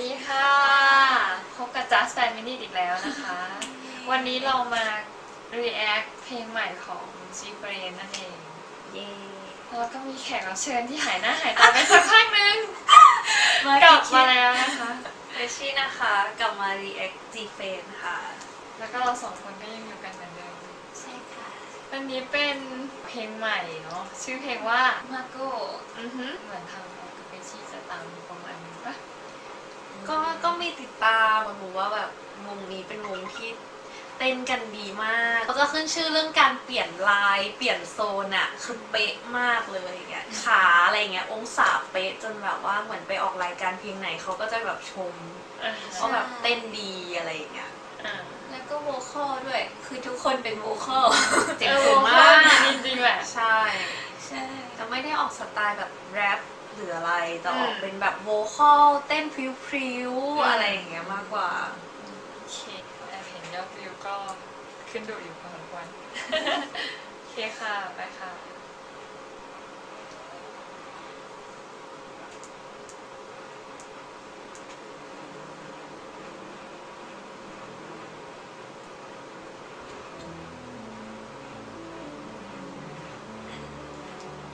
ดีค่ะ พบกับ Just Fan Minute อีกแล้วนะคะ วันนี้เรามา react เพลงใหม่ของ G b r a n นั่นเองเย้แล้วก็มีแขกรับเชิญที่หายหน้าหายตาไปสักพักนึงมากลับมาแล้วนะคะ เฟชชี่นะคะกลับมา react G f a n ค่ะ แล้วก็เราสองคนก็ยังอยู่กันเหมือนเดิมใช่ค่ะ อันนี้เป็นเพลงใหม่เนาะชื่อเพลงว่ามาโก้อือฮึเหมือนทางเรากับเปชี่จะตามอยู่ประมาณนึงปะ ก็ก็มีติดตามอะหนูว่าแบบวงนี้เป็นวงที่ เต้นกันดีมากเขาจะขึ้นชื่อเรื่องการเปลี่ยนลาย เปลี่ยนโซนอะคือเป๊ะมากเลยอย่างเงี้ยขาอะไรเงี้ยองศาเป๊ะจนแบบว่าเหมือนไปออกรายการเพลงไหนเขาก็จะแบบชมอ่าว่าแบบเต้นดีอะไรอย่างเงี้ยอ่าแล้วก็โวคอลด้วย คือทุกคนเป็นโวคอลเจ๋งเออสุดวงมาว่ากจริงๆแหละ ใช่ ใช่จะไม่ได้ออกสไตล์แบบแรป หรืออะไรแต่ออกอืมเป็นแบบโวคอลเต้นพริ้วอืมๆอะไรอย่างเงี้ยมากกว่าโอเคแอบเห็นยอดวิวก็ขึ้นดูอยู่พอสมควรโอเคค่ะ ไปค่ะ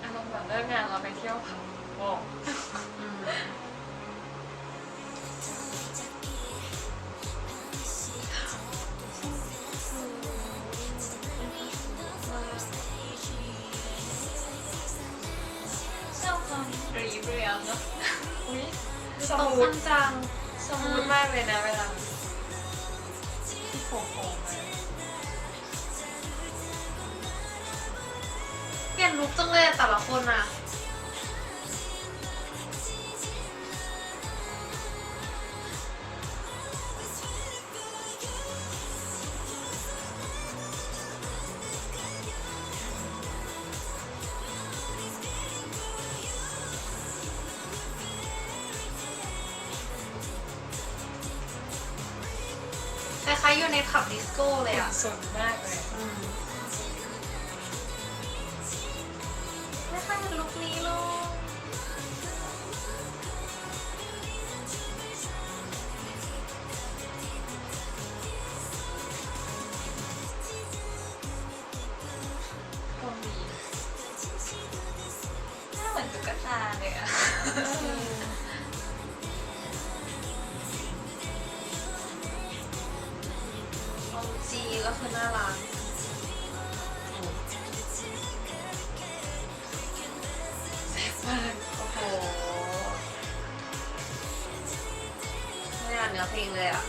อารมณ์แบบเลิกงานเราไปเที่ยวผับ โอ้อืมชอบความรีเรียลเนาะอุ๊ยสตรงมูทจังสมูทมากเลยนะเวลาที่โผล่ๆมาเปลี่ยนลุคจังเลยอะแต่ละคนอะ ในผับดิสโก้เลยอะสุดมากเลยอืมไม่ค่อยเป็นลุคนี้เลยคน ก็คือน่ารักโอ้โหไม่อ่านเนื้อเพลงเลยอะ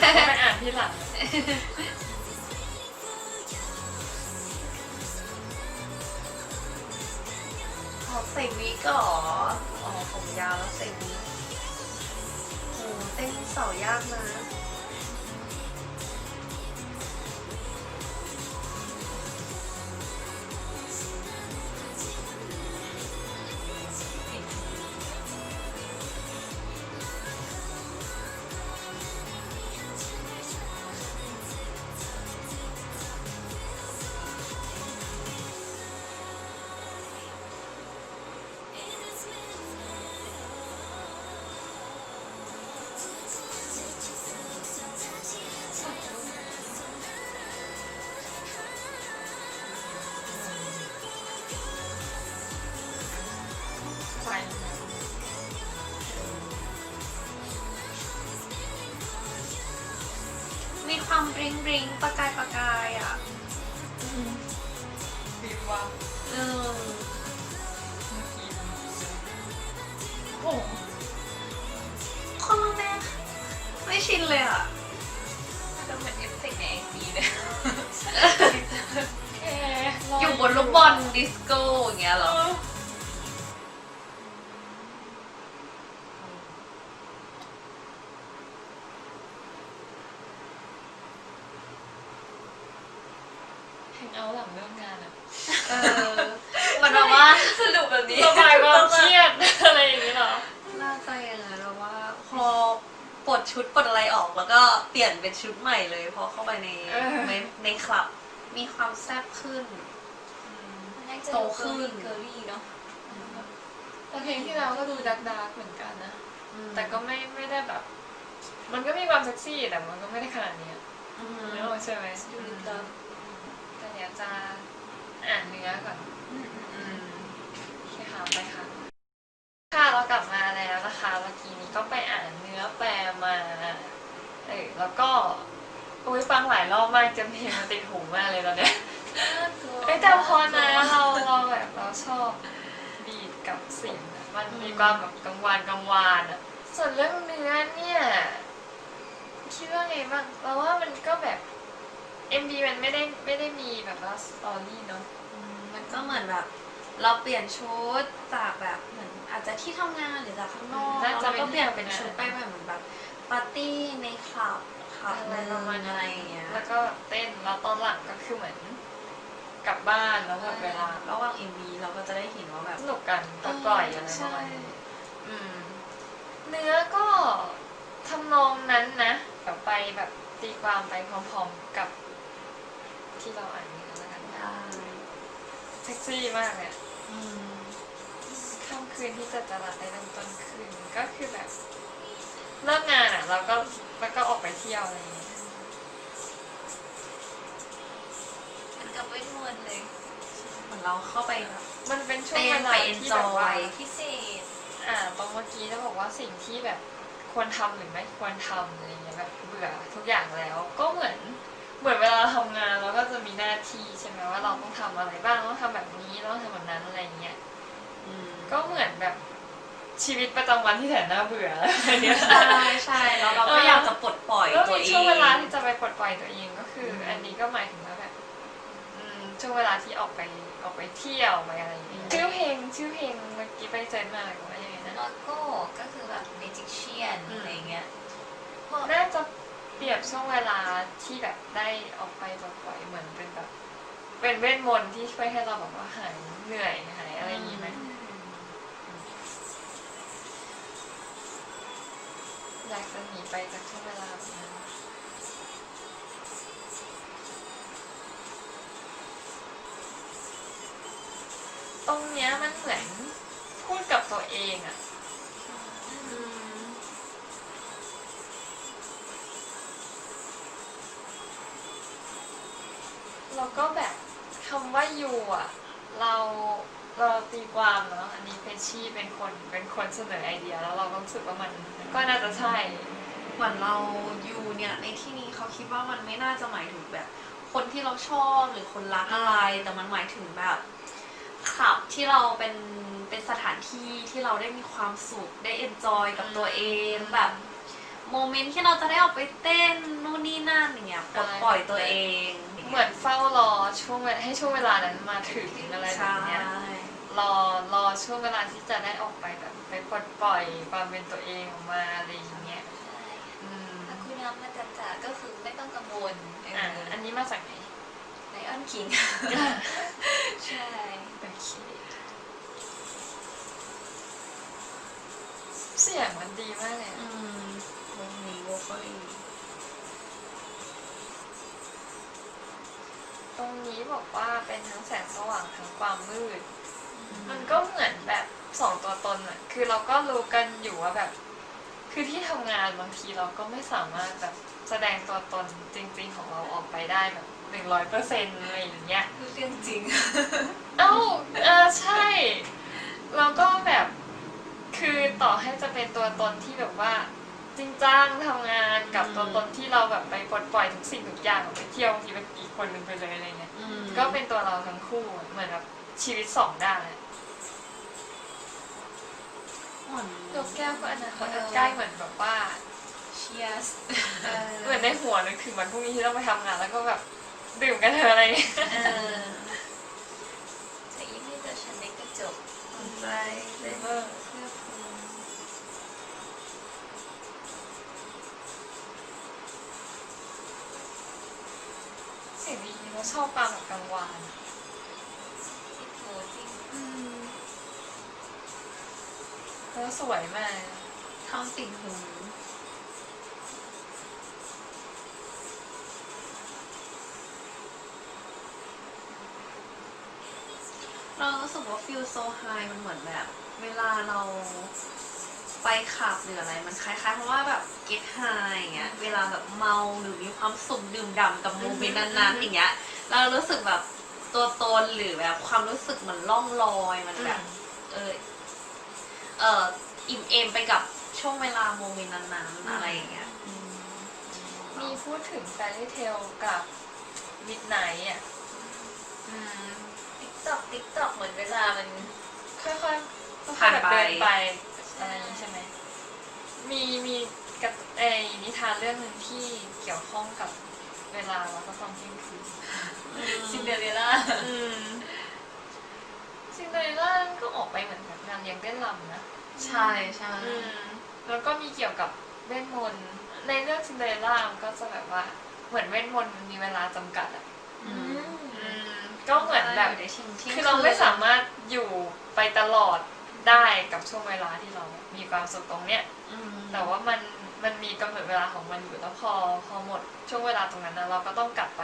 ไปอ่านที่หลังขอใส่วิกเหรออ๋อผมยาวแล้วใส่วิกโอ้เต้นเสายากนะ ความบริงบริงประกายประกายอะวิววับเออเมื่อกี้โอ้โหคนละแม่ไม่ชินเลยอะจะเหมือนเอฟเฟกต์ในไอจีเลยเอ๊ะอยู่บนลูกบอลดิสโก้อย่างเงี้ยเหรอ เอาท์หลังเลิกงานอะเออมันแบบว่าสรุปแบบนี้ระบายความเครียดอะไรอย่างนี้เหรอน่าจะอย่างนั้นแบบว่าพอปลดชุดปลดอะไรออกแล้วก็เปลี่ยนเป็นชุดใหม่เลยพอเข้าไปในเออในในคลับ มีความแซ่บขึ้นโตโตขึ้ขึ้นนเกอรี่เนาะแต่เพลงที่แล้วก็ดูดักดักๆเหมือนกันนะออืมแต่ก็ไม่ไม่ได้แบบ มันก็มีความเซ็กซี่แต่มันก็ไม่ได้ขนาดนี้อืมนึกออกใช่ไหมดูลึกลับแต่ เดี๋ยวจะอ่านเนื้อก่อนอืมอืมอืมโอเคค่ะไปค่ะ ค่ะเรากลับมาแล้วนะคะเมื่อกี้นี้ก็ไปอ่านเนื้อแปลมาเออแล้วก็อุ้ยฟังหลายรอบมากจนเพลงมันติดหูมากเลยตอนเนี้ยน่ากลัวเอ้ยแต่พอนะเราเราแบบเราชอบบีดกับเสิ่งอะมันมีความแบบกังวานกังวานอะส่วนเรื่องเนื้อเนี่ยคิดว่าไงบ้างเราว่ามันก็แบบ MV มันไม่ได้ไม่ได้มีแบบว่าสตอรี่เนาะอืมมันก็เหมือนแบบ เราเปลี่ยนชุดจากแบบเหมือนอาจจะที่ทำงานหรือจากข้างนอกน่าจะแล้วก็เปลี่ยนเป็นเป็นชุดไปแบบเหมือนแบบปาร์ตี้ในคลับคลับอะไรประมาณอะไรอย่างเงี้ยแล้วก็เต้นแล้วตอนหลังก็คือเหมือนกลับบ้านแล้วหมดเวลาระหว่างเอ็มวีเราก็จะได้เห็นว่าแบบสนุกกันปลดปล่อยอะไรประมาณนี้ อืมเนื้อก็ทำนองนั้นนะแบบไปแบบตีความไปพร้อมๆกับ ที่เราอ่านนี้แล้วกันได้เซ็กซี่มากเลยอะอืมค่ำคืนที่จะจรัสได้เริ่มต้นคืนก็คือแบบเลิกงานอะเราก็แล้วก็ออกไปเที่ยวอะไรอย่างเงี้ยมันกับเวทมนต์เลยเหมือนเราเข้าไปแบบมันเป็นช่วงเต้เวนลาไปที่แบบว่า enjoy พิเศษ อ่าตรงเมื่อกี้จะบอกว่าสิ่งที่แบบควรทำหรือไม่ควรทำอะไรเงี้ยแบบเบื่อทุกอย่างแล้ว ก็เหมือนเหมือนเวลาเราทำงาน ที่ใช่ไหมว่าเราต้องทำอะไรบ้างต้องทำแบบนี้ต้องทำแบบนั้นอะไรเงี้ยอืมก็เหมือนแบบชีวิตประจำวันที่แสนน่าเบื่ออะไรเงี้ยใช่ใช่แล้วเราก็อยากจะปลดปล่อยก็ตัวมีเองช่วงเวลาที่จะไปปลดปล่อยตัวเองก็คืออมอันนี้ก็หมายถึงว่าแบบอืมช่วงเวลาที่ออกไปออกไปเที่ยวไปอะไรอย่างเงี้ยชื่อเพลงชื่อเพลงเมื่อกี้ไปเจอมาหรือว่ายังไงนะลอโก้ก็คือแบบเมจิกเชียนอืมอะไรเงี้ยพวกน่าจะ เปรียบช่วงเวลาที่แบบได้ออกไปปลดปล่อยเหมือนเป็นแบบ เป็นเวทมนต์ที่ช่วยให้เราแบบว่าหายเหนื่อยหายอะไรอย่างงี้ไหมอืมอยากจะหนีไปจากช่วงเวลาแบบนั้นตรงเนี้ยมันเหมือนพูดกับตัวเองอะ แล้วก็แบบคำว่าอยู่อะเราเราตีความเนาะอันนี้เพชชี่เป็นคนเป็นคนเสนอไอเดียแล้วเราก็รู้สึกว่ามันก็น่าจะใช่ เหมือนเราอยู่เนี่ยในที่นี้เขาคิดว่ามันไม่น่าจะหมายถึงแบบ คนที่เราชอบหรือคนรักอะไร แต่มันหมายถึงแบบขับที่เราเป็นเป็นสถานที่ที่เราได้มีความสุขได้เอนจอยกับตัวเองแบบโมเมนต์ที่เราจะได้ออกไปเต้นนู่นนี่นั่นอย่างเงี้ยปลดปล่อยตัวเอง เหมือนเฝ้ารอช่วงเวลาให้ช่วงเวลานั้นมาถึงอะไรแบใช่บเนี้ยรอรอช่วงเวลาที่จะได้ออกไปแบบไปปลดปล่อยความเป็นตัวเองออกมาอะไรอย่างเงี้ยใช่อืมอาคุณน้ำมาจัดจ่าก็คือไม่ต้องกังวลเออะออันนี้มาจากไหนไลออนคิงใช่โอเคเสียงมันดีมากเลยอือะมวงนี้วอคอ รงนี้บอกว่าเป็นทั้งแสงสว่างทั้งความมืด มันก็เหมือนแบบสองตัวตนอะคือเราก็รู้กันอยู่ว่าแบบ คือที่ทำงานบางทีเราก็ไม่สามารถแบบแสดงตัวตนจริง ๆ ของเราออกไปได้แบบหนึ่งร้อยเปอร์เซ็นต์อะไรอย่างเงี้ยคือเรื่องจริง เอ้าเออใช่ แล้วก็แบบ คือต่อให้จะเป็นตัวตนที่แบบว่า จริงจังทำงานกับตัวตนที่เราแบบไปปลดปล่อยทุกสิ่งทุกอย่างออกไปเที่ยวบางทีเป็นอีกคนหนึ่งไปเลยอะไรเงี้ยอืมก็เป็นตัวเราทั้งคู่อะเหมือนแบบชีวิตสองด้านอะเหมือนนกแก้วก็อนาคตอันใกล้เหมือนแบบว่า เชียสเออเหมือนในหัวนึกถึงวันพรุ่งนี้ที่ต้องไปทำงานแล้วก็แบบดื่มกันเถอะอะไรเงี้ยเออจะยิ้มให้เจอฉันในกระจกสนใจเลยเออเชอบฟังแบบกลางวานที่โถจริงแล้วสวยมากทำติ่งหูเรารู้สึกว่าฟิลโซไฮมันเหมือนแบบ เวลาเรา ไปขับหรืออะไรมันคล้ายๆ เพราะว่าแบบ get high อย่างเงี้ยเวลาแบบเมาหรือมีความสุขดื่มด่ำกับโมเมนต์นั้นๆอย่างเงี้ยเรารู้สึกแบบตัวตนหรือแบบความรู้สึกเหมือนล่องลอยมันแบบเออเอออิ่มเอมไปกับช่วงเวลาโมเมนต์นั้นๆอะไรอย่างเงี้ยมีพูดถึงแฟรี่เทลกับมิดไนท์อะอืมติ๊กตอกติ๊กตอกเหมือนเวลามันค่อยๆค่อยๆผ่านแบบไปเดินไป อะไรอย่างนี้ใช่ไหมมีมีกับไอ้นิทานเรื่องหนึ่งที่เกี่ยวข้องกับเวลาแล้วก็ตอนเที่ยงคืนซินเดอเรลล่าอืมซินเดอเรลล่าก็ออกไปเหมือนแบบงานเลี้ยงเต้นรำนะใช่ใช่อืมแล้วก็มีเกี่ยวกับเวทมนต์ในเรื่องซินเดอเรลล่ามันก็จะแบบว่าเหมือนเวทมนต์มันมีเวลาจำกัดอะอืมอืมก็เหมือนแบบยู่ในช่วงที่ยงคือเราไม่สามารถอยู่ไปตลอด ได้กับช่วงเวลาที่เรามีความสุขตรงเนี้ยอืมแต่ว่ามันมันมีกำหนดเวลาของมันอยู่แล้วพอพอหมดช่วงเวลาตรงนั้นนะเราก็ต้องกลับไป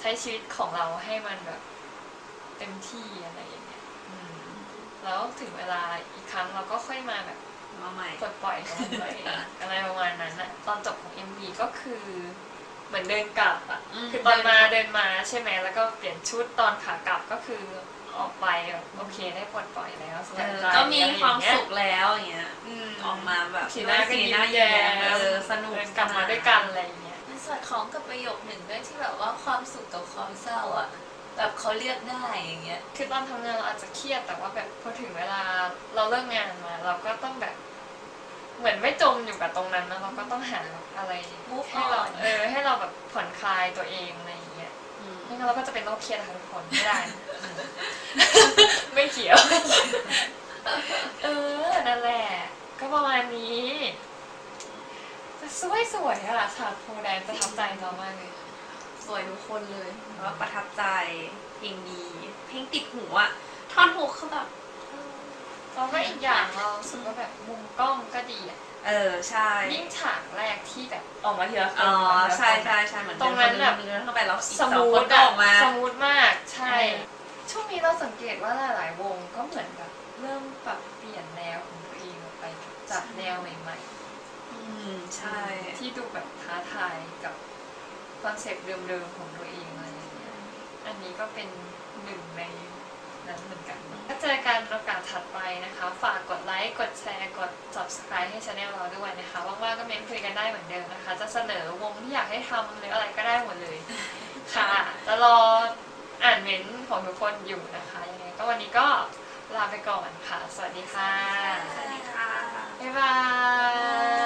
ใช้ชีวิตของเราให้มันแบบเต็มที่อะไรอย่างเงี้ยอืมแล้วถึงเวลาอีกครั้งเราก็ค่อยมาแบบมาใหม่ปลดปล่อยของมันตัวเองอะไรประมาณนั้นอะตอนจบของ MV ก็คือเหมือนเดินกลับอะอืมคือตอนมาเดินมาใช่ไหมแล้วก็เปลี่ยนชุดตอนขากลับก็คือ ออกไปแบบโอเคได้ปลดปล่อยแล้วสเอบายอใจก็มีอะไรอควาย่ามงเงี้ยสุขแล้วอย่างเงี้ยอืมออกมาแบบสีหน้าก็สียิ้หน้ามแย้เอมอสนุกเดินกลับมาด้วยกันอะไรอย่างเงี้ยมันสอดคล้องกับประโยคหนึ่งด้วยที่แบบว่าความสุขกับความเศร้าอะแบบเขาเลือกได้อย่างเงี้ยคือตอนทำงานเราอาจจะเครียดแต่ว่าแบบพอถึงเวลาเราเลิกงานมา เราก็ต้องแบบ เหมือนไม่จมอยู่กับตรงนั้นนะเราก็ต้องหาอะไร Move ให้เรา on เออให้เราแบบผ่อนคลายตัวเองอะไรอย่างเงี้ยอืมไม่งั้นเราก็จะเป็นโรคเครียดค่ะทุกคนไม่ได้นะอืม ไม่เกี่ยว เออ นั่นแหละ ก็ประมาณนี้แต่สวยสวยๆอะฉากโพแดงประทับใจเรามากเลย สวยทุกคนเลยแล้วก็ประทับใจเพลงดี เพลงติดหูอะท่อนฮุกคือแบบแล้วก็อีกอย่างเรารู้สึกว่าแบบมุมกล้องก็ดีอะเออใช่ยิ่งฉากแรกที่แบบออกมาทีละคนอ๋อมาทีละคนใช่ใช่ใช่เหมือนตรงนั้นแบบเดินเข้าไปแล้วอีกสสองมูคทนก็อะออกมาสมูทมากใช่เออ ช่วงนี้เราสังเกตว่าหลายๆวงก็เหมือนแบบเริ่มปรับเปลี่ยนแนวของตัวเองออกไปจากแนวใหม่ๆอืมใช่ ที่ดูแบบท้าทายกับคอนเซปต์เดิมๆของตัวเองอะไรอย่างเงี้ย อันนี้ก็เป็นหนึ่งในนั้นเหมือนกัน ถ้าเจอกันโอกาสถัดไปนะคะ ฝากกดไลค์ กดแชร์ กด subscribe ให้ช anel เราด้วยนะคะ ว่างๆก็เมนคุยกันได้เหมือนเดิมนะคะ จะเสนอวงที่อยากให้ทำหรืออะไรก็ได้หมดเลย ค่ะ จะรออ่านเมนต์ ของทุกคนอยู่นะคะยังไงก็วันนี้ก็ลาไปก่อนค่ะ สวัสดีค่ะ สวัสดีค่ะ บ๊ายบาย